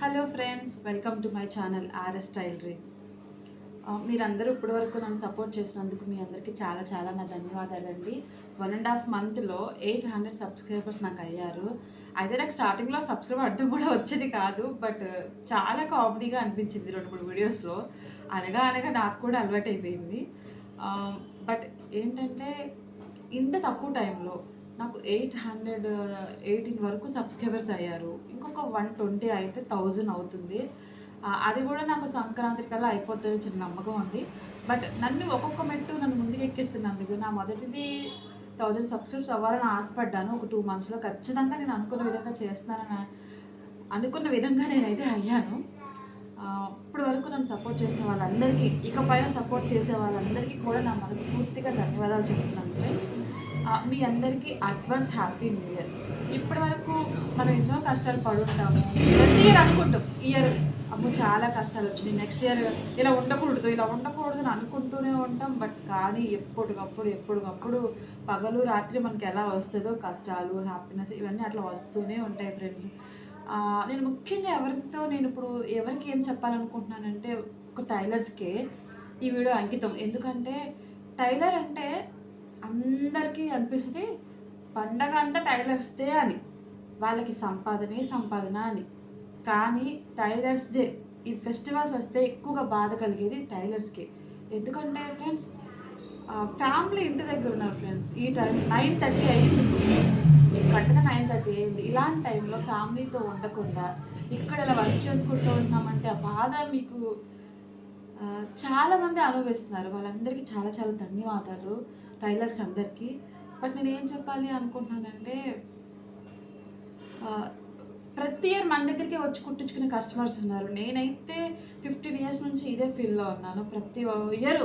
Hello friends welcome to my channel RS tailory మీరందరూ ఇప్పటివరకు నన్ను సపోర్ట్ చేసినందుకు మీ అందరికీ చాలా చాలా నా ధన్యవాదాలండి. వన్ అండ్ హాఫ్ మంత్లో ఎయిట్ హండ్రెడ్ సబ్స్క్రైబర్స్ నాకు అయ్యారు. అయితే నాకు స్టార్టింగ్లో సబ్స్క్రైబ్ అడ్డం కూడా వచ్చేది కాదు బట్ uh, చాలా కామెడీగా అనిపించింది రెండు మూడు వీడియోస్లో అనగా అనగా నాకు కూడా అలవాటు అయిపోయింది బట్ uh, ఏంటంటే ఇంత తక్కువ టైంలో నాకు ఎయిట్ హండ్రెడ్ ఎయిటీన్ వరకు సబ్స్క్రైబర్స్ అయ్యారు. ఇంకొక వన్ ట్వంటీ అయితే థౌజండ్ అవుతుంది. అది కూడా నాకు సంక్రాంతి కల్లా అయిపోతుంది చిన్న నమ్మకం ఉంది. బట్ నన్ను ఒక్కొక్క మెట్టు నన్ను ముందుకు ఎక్కిస్తున్నందుకు నా మొదటిది థౌజండ్ సబ్స్క్రైబ్స్ అవ్వాలని ఆశపడ్డాను. ఒక టూ మంత్స్లో ఖచ్చితంగా నేను అనుకున్న విధంగా చేస్తానని అనుకున్న విధంగా నేనైతే అయ్యాను. ఇప్పటి వరకు నన్ను సపోర్ట్ చేసిన వాళ్ళందరికీ ఇకపైన సపోర్ట్ చేసే వాళ్ళందరికీ కూడా నా మనస్ఫూర్తిగా ధన్యవాదాలు చెప్తున్నాను ఫ్రెండ్స్. మీ అందరికీ అడ్వాన్స్ హ్యాపీ న్యూ ఇయర్ ఇప్పటి వరకు మనం ఎన్నో కష్టాలు పడుంటాము. ప్రతి ఇయర్ అనుకుంటాం ఇయర్ అమ్మో చాలా కష్టాలు వచ్చినాయి నెక్స్ట్ ఇయర్ ఇలా ఉండకూడదు ఇలా ఉండకూడదు అని అనుకుంటూనే ఉంటాం. బట్ కానీ ఎప్పటికప్పుడు ఎప్పటికప్పుడు పగలు రాత్రి మనకి ఎలా వస్తుందో కష్టాలు హ్యాపీనెస్ ఇవన్నీ అట్లా వస్తూనే ఉంటాయి ఫ్రెండ్స్ నేను ముఖ్యంగా ఎవరితో నేను ఇప్పుడు ఎవరికి ఏం చెప్పాలనుకుంటున్నానంటే ఒక టైలర్స్కే ఈ వీడియో అంకితం. ఎందుకంటే టైలర్ అంటే అందరికీ అనిపిస్తుంది. పండగ అంతా టైలర్స్ డే అని. వాళ్ళకి సంపాదనే సంపాదన అని. కానీ టైలర్స్ డే ఈ ఫెస్టివల్స్ వస్తే ఎక్కువగా బాధ కలిగేది టైలర్స్కి. ఎందుకంటే ఫ్రెండ్స్ ఫ్యామిలీ ఇంటి దగ్గర ఉన్నారు ఫ్రెండ్స్. ఈ టైం నైన్ థర్టీ అయింది. కరెక్ట్గా నైన్ థర్టీ అయింది. ఇలాంటి టైంలో ఫ్యామిలీతో ఉండకుండా ఇక్కడ ఇలా వర్క్ చేసుకుంటూ ఉన్నామంటే ఆ బాధ మీకు చాలామంది అనుభవిస్తున్నారు. వాళ్ళందరికీ చాలా చాలా ధన్యవాదాలు. టైలర్స్ అందరికీ. బట్ నేను ఏం చెప్పాలి అనుకుంటున్నానంటే ప్రతి ఇయర్ మన దగ్గరికి వచ్చి కుట్టించుకునే కస్టమర్స్ ఉన్నారు. నేనైతే ఫిఫ్టీన్ ఇయర్స్ నుంచి ఇదే ఫీల్డ్లో ఉన్నాను. ప్రతి ఇయర్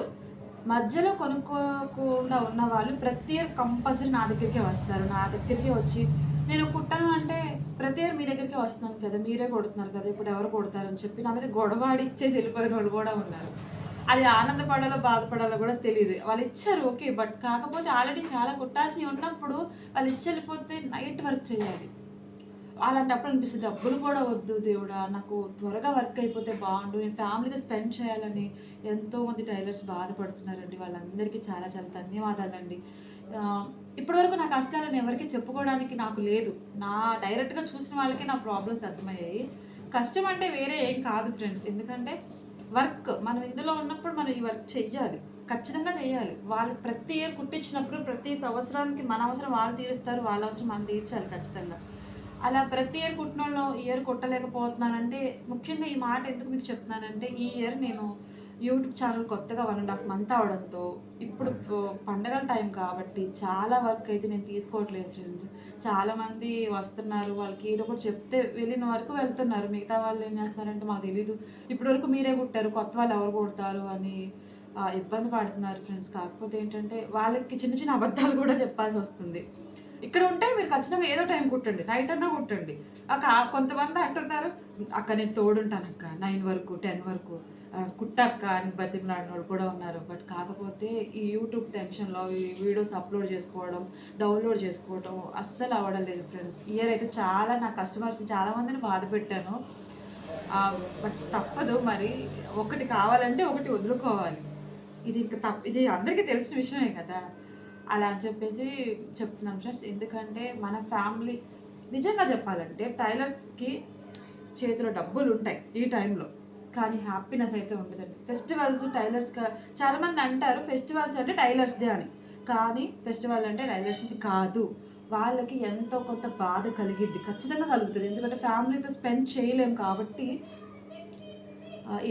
మధ్యలో కొనుక్కోకుండా ఉన్న వాళ్ళు ప్రతి ఇయర్ కంపల్సరీ నా దగ్గరికి వస్తారు. నా దగ్గరికి వచ్చి నేను కుట్టాను అంటే ప్రతి ఇయర్ మీ దగ్గరికి వస్తున్నాను కదా మీరే కొడుతున్నారు కదా ఇప్పుడు ఎవరు కొడతారని చెప్పి నా మీద గొడవ ఆడిచ్చేసి వెళ్ళిపోయిన వాళ్ళు కూడా ఉన్నారు. అది ఆనందపడాలో బాధపడాలో కూడా తెలియదు వాళ్ళు ఇచ్చారు ఓకే బట్ కాకపోతే ఆల్రెడీ చాలా కొట్టాల్సినవి ఉన్నప్పుడు వాళ్ళు ఇచ్చెళ్ళిపోతే నైట్ వర్క్ చేయాలి. అలాంటప్పుడు అనిపిస్తుంది డబ్బులు కూడా వద్దు దేవుడా నాకు త్వరగా వర్క్ అయిపోతే బాగుండు నేను ఫ్యామిలీతో స్పెండ్ చేయాలని ఎంతోమంది టైలర్స్ బాధపడుతున్నారండి. వాళ్ళందరికీ చాలా చాలా ధన్యవాదాలండి. ఇప్పటివరకు నా కష్టాలను ఎవరికి చెప్పుకోవడానికి నాకు లేదు. నా డైరెక్ట్గా చూసిన వాళ్ళకి నా ప్రాబ్లమ్స్ అర్థమయ్యాయి. కష్టం అంటే వేరే ఏం కాదు ఫ్రెండ్స్. ఎందుకంటే వర్క్ మనం ఇందులో ఉన్నప్పుడు మనం ఈ వర్క్ చెయ్యాలి. ఖచ్చితంగా చేయాలి వాళ్ళకి ప్రతి ఇయర్ కుట్టించినప్పుడు ప్రతి సంవత్సరానికి మన అవసరం వాళ్ళు తీరుస్తారు వాళ్ళ అవసరం మనం తీర్చాలి ఖచ్చితంగా. అలా ప్రతి ఇయర్ కుట్టిన వాళ్ళు ఇయర్ కుట్టలేకపోతున్నానంటే ముఖ్యంగా ఈ మాట ఎందుకు మీకు చెప్తున్నానంటే ఈ ఇయర్ నేను యూట్యూబ్ ఛానల్ కొత్తగా వన్ అండ్ హాఫ్ మంత్ అవడంతో ఇప్పుడు పండగల టైం కాబట్టి చాలా వర్క్ అయితే నేను తీసుకోవట్లేదు ఫ్రెండ్స్ చాలామంది వస్తున్నారు వాళ్ళకి ఏదో ఒకటి చెప్తే వెళ్ళిన వరకు వెళ్తున్నారు. మిగతా వాళ్ళు ఏం చేస్తున్నారంటే మాకు తెలీదు. ఇప్పటి వరకు మీరే కుట్టారు కొత్త వాళ్ళు ఎవరు కొడతారు అని ఇబ్బంది పడుతున్నారు ఫ్రెండ్స్ కాకపోతే ఏంటంటే వాళ్ళకి చిన్న చిన్న అబద్ధాలు కూడా చెప్పాల్సి వస్తుంది. ఇక్కడ ఉంటే మీరు ఖచ్చితంగా ఏదో టైం కుట్టండి నైట్ అన్నా కుట్టండి. అక్క కొంతమంది అంటున్నారు అక్క నేను తోడుంటాను అక్క నైన్ వరకు టెన్ వరకు. కుట్టక్క అని బతిమలాడినోళ్ళు కూడా ఉన్నారు. బట్ కాకపోతే ఈ యూట్యూబ్ టెన్షన్లో ఈ వీడియోస్ అప్లోడ్ చేసుకోవడం డౌన్లోడ్ చేసుకోవడం అస్సలు అవ్వడం లేదు ఫ్రెండ్స్ ఇయర్ అయితే చాలా నా కస్టమర్స్ చాలామందిని బాధ పెట్టాను. బట్ తప్పదు మరి. ఒకటి కావాలంటే ఒకటి వదులుకోవాలి. ఇది ఇంకా తప్ప ఇది అందరికీ తెలిసిన విషయమే కదా. అలా అని చెప్పేసి చెప్తున్నాం ఫ్రెండ్స్. ఎందుకంటే మన ఫ్యామిలీ నిజంగా చెప్పాలంటే టైలర్స్కి చేతిలో డబ్బులు ఉంటాయి ఈ టైంలో. కానీ హ్యాపీనెస్ అయితే ఉండదండి. ఫెస్టివల్స్ టైలర్స్ చాలామంది అంటారు ఫెస్టివల్స్ అంటే టైలర్స్దే అని. కానీ ఫెస్టివల్ అంటే టైలర్స్ది కాదు. వాళ్ళకి ఎంతో కొంత బాధ కలిగిద్ది. ఖచ్చితంగా కలుగుతుంది. ఎందుకంటే ఫ్యామిలీతో స్పెండ్ చేయలేం కాబట్టి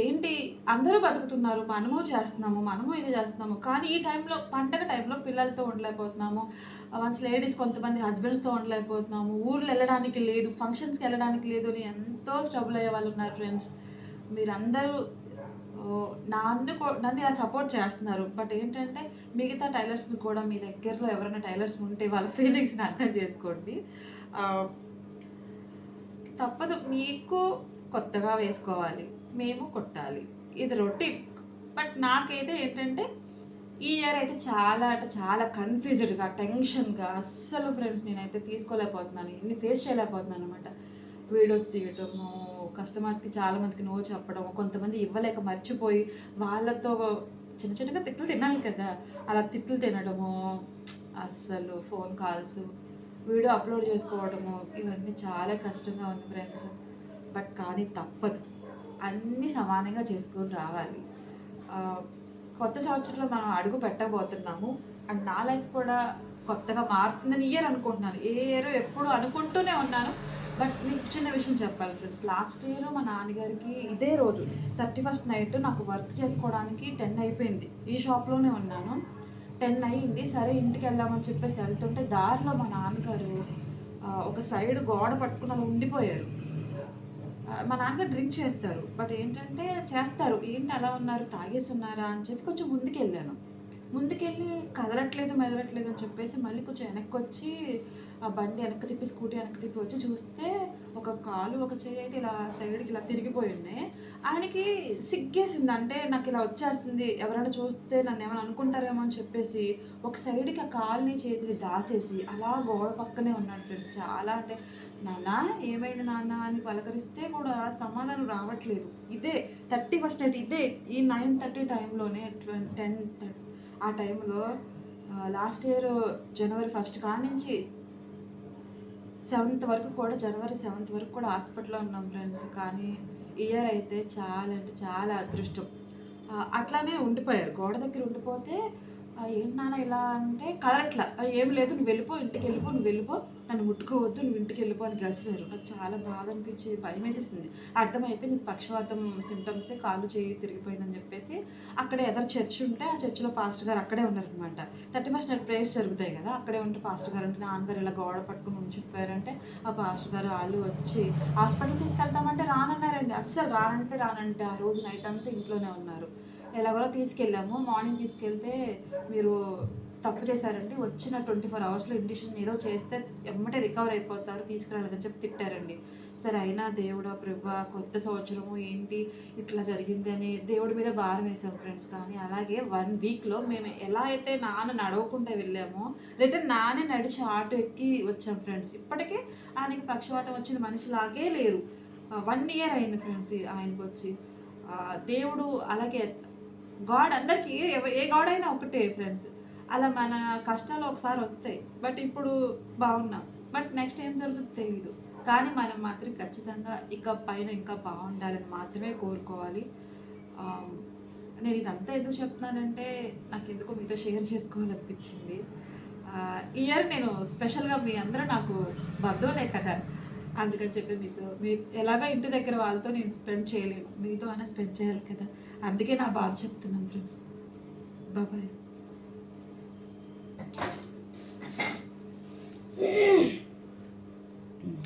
ఏంటి? అందరూ బతుకుతున్నారు. మనము చేస్తున్నాము మనము ఇది చేస్తున్నాము. కానీ ఈ టైంలో పండగ టైంలో పిల్లలతో ఉండలేకపోతున్నాము. వన్స్ లేడీస్ కొంతమంది హస్బెండ్స్తో ఉండలేకపోతున్నాము. ఊర్లు వెళ్ళడానికి లేదు ఫంక్షన్స్కి వెళ్ళడానికి లేదు అని ఎంతో స్ట్రగుల్ అయ్యే వాళ్ళు ఉన్నారు ఫ్రెండ్స్. మీరందరూ నన్ను నన్ను ఇలా సపోర్ట్ చేస్తున్నారు. బట్ ఏంటంటే మిగతా టైలర్స్ని కూడా మీ దగ్గరలో ఎవరైనా టైలర్స్ ఉంటే వాళ్ళ ఫీలింగ్స్ని అర్థం చేసుకోండి. తప్పదు. మీకు కొత్తగా వేసుకోవాలి. మేము కొట్టాలి. ఇది రొటీన్. బట్ నాకైతే ఏంటంటే ఈ ఇయర్ అయితే చాలా అంటే చాలా కన్ఫ్యూజ్డ్గా టెన్షన్గా అస్సలు ఫ్రెండ్స్ నేనైతే తీసుకోలేకపోతున్నాను. ఇన్ని ఫేస్ చేయలేకపోతున్నాను అనమాట వీడియోస్ తీయటము కస్టమర్స్కి చాలామందికి నో చెప్పడం కొంతమంది ఇవ్వలేక మర్చిపోయి వాళ్ళతో చిన్న చిన్నగా తిట్లు తినాలి కదా. అలా తిట్లు తినడము అస్సలు ఫోన్ కాల్స్ వీడియో అప్లోడ్ చేసుకోవడము ఇవన్నీ చాలా కష్టంగా ఉంది ఫ్రెండ్స్. బట్ కానీ తప్పదు. అన్నీ సమానంగా చేసుకొని రావాలి. కొత్త సంవత్సరంలో మనం అడుగు పెట్టబోతున్నాము. అండ్ నా లైఫ్ కూడా కొత్తగా మారుతుందని ఇయర్ అనుకుంటున్నాను. ఏ ఇయర్ ఎప్పుడు అనుకుంటూనే ఉన్నాను. బట్ మీకు చిన్న విషయం చెప్పాలి ఫ్రెండ్స్. లాస్ట్ ఇయర్ మా నాన్నగారికి ఇదే రోజు థర్టీ ఫస్ట్ నైట్ నాకు వర్క్ చేసుకోవడానికి టెన్ అయిపోయింది. ఈ షాప్లోనే ఉన్నాను. టెన్ అయ్యింది. సరే ఇంటికి వెళ్దామని చెప్పేసి వెళ్తుంటే దారిలో మా నాన్నగారు ఒక సైడ్ గోడ పట్టుకుని అలా ఉండిపోయారు. మా నాన్నగారు డ్రింక్ చేస్తారు. బట్ ఏంటంటే చేస్తారు. ఏంటి అలా ఉన్నారు? తాగేసి ఉన్నారా అని చెప్పి కొంచెం ముందుకు వెళ్ళాను ముందుకెళ్ళి కదలట్లేదు మెదలట్లేదు అని చెప్పేసి మళ్ళీ కొంచెం వెనక్కి వచ్చి ఆ బండి వెనక్కి తిప్పి స్కూటీ వెనక్కి తిప్పి వచ్చి చూస్తే ఒక కాలు ఒక చేయి అయితే ఇలా సైడ్కి ఇలా తిరిగిపోయి ఉన్నాయి. ఆయనకి సిగ్గేసింది. అంటే నాకు ఇలా వచ్చేస్తుంది. ఎవరైనా చూస్తే నన్ను ఏమైనా అనుకుంటారేమో అని చెప్పేసి ఒక సైడ్కి ఆ కాలుని చేతిని దాసేసి అలా గోడ పక్కనే ఉన్నాడు ఫ్రెండ్స్. చాలా అంటే నాన్న ఏమైంది నాన్న? అని పలకరిస్తే కూడా సమాధానం రావట్లేదు. ఇదే థర్టీ ఫస్ట్ నైట్ ఇదే ఈ నైన్ థర్టీ టైంలోనే టెన్ ఆ టైంలో లాస్ట్ ఇయర్ జనవరి ఫస్ట్ కాడ నుంచి సెవెంత్ వరకు కూడా జనవరి సెవెంత్ వరకు కూడా హాస్పిటల్లో ఉన్నాం ఫ్రెండ్స్. కానీ ఇయర్ అయితే చాలా అంటే చాలా అదృష్టం. అట్లానే ఉండిపోయారు. గోడ దగ్గర ఉండిపోతే ఏంటి నాన్న ఇలా అంటే కదలట్లా ఏం లేదు నువ్వు వెళ్ళిపో ఇంటికి వెళ్ళిపో నువ్వు వెళ్ళిపో. నన్ను ముట్టుకోవద్దు నువ్వు ఇంటికి వెళ్ళిపో అని గసిరారు. నాకు చాలా బాధ అనిపించి భయం వేసేసింది. అర్థమైపోయింది ఇది పక్షవాతం సిమ్టమ్సే కాళ్ళు చేయి తిరిగిపోయిందని చెప్పేసి అక్కడ ఎదరు చర్చ్ ఉంటే ఆ చర్చిలో పాస్టర్ గారు అక్కడే ఉన్నారనమాట థర్టీ ఫస్ట్ నైట్ ప్రేయర్స్ జరుగుతాయి కదా అక్కడే ఉంటే పాస్టర్ గారు అంటే నాన్నగారు ఇలా గోడ పట్టుకుని ఉంచిపోయారంటే ఆ పాస్టర్ గారు వాళ్ళు వచ్చి హాస్పిటల్ తీసుకెళ్తామంటే రానన్నారండి. అస్సలు రానంటే రానంటే ఆ రోజు నైట్ అంతా ఇంట్లోనే ఉన్నారు. ఎలాగోలా తీసుకెళ్ళాము. మార్నింగ్ తీసుకెళ్తే మీరు తప్పు చేశారండి. వచ్చిన ట్వంటీ ఫోర్ అవర్స్లో ఇండిషన్ ఏదో చేస్తే ఎమ్మటే రికవర్ అయిపోతారు తీసుకురాలేదని చెప్పి తిట్టారండి. సరే అయినా దేవుడా ప్రభా కొత్త సంవత్సరము ఏంటి? ఇట్లా జరిగింది అని దేవుడి మీద భారం వేసాం ఫ్రెండ్స్. కానీ అలాగే వన్ వీక్లో మేము ఎలా అయితే నాన్న నడవకుండా వెళ్ళామో రిటర్న్ నానే నడిచి ఆటో ఎక్కి వచ్చాం ఫ్రెండ్స్. ఇప్పటికే ఆయనకి పక్షవాతం వచ్చిన మనిషిలాగే లేరు. వన్ ఇయర్ అయింది ఫ్రెండ్స్ ఆయనకు వచ్చి దేవుడు అలాగే గాడ్ అందరికీ ఏ గాడ్ అయినా ఒకటే ఫ్రెండ్స్ అలా మన కష్టాలు ఒకసారి వస్తాయి. బట్ ఇప్పుడు బాగున్నాం. బట్ నెక్స్ట్ ఏం జరుగుతుందో తెలియదు కానీ మనం మాత్రం ఖచ్చితంగా ఇక పైన ఇంకా బాగుండాలని మాత్రమే కోరుకోవాలి. నేను ఇదంతా ఎందుకు చెప్తున్నానంటే నాకు ఎందుకో మీతో షేర్ చేసుకోవాలనిపించింది. ఇయర్ నేను స్పెషల్గా మీ అందరూ నాకు బంధువులే కదా. అందుకని చెప్పి మీతో మీరు ఎలాగో ఇంటి దగ్గర వాళ్ళతో నేను స్పెండ్ చేయలేను మీతో అయినా స్పెండ్ చేయాలి కదా. అందుకే నా బాధ చెప్తున్నాను ఫ్రెండ్స్ బాబాయ్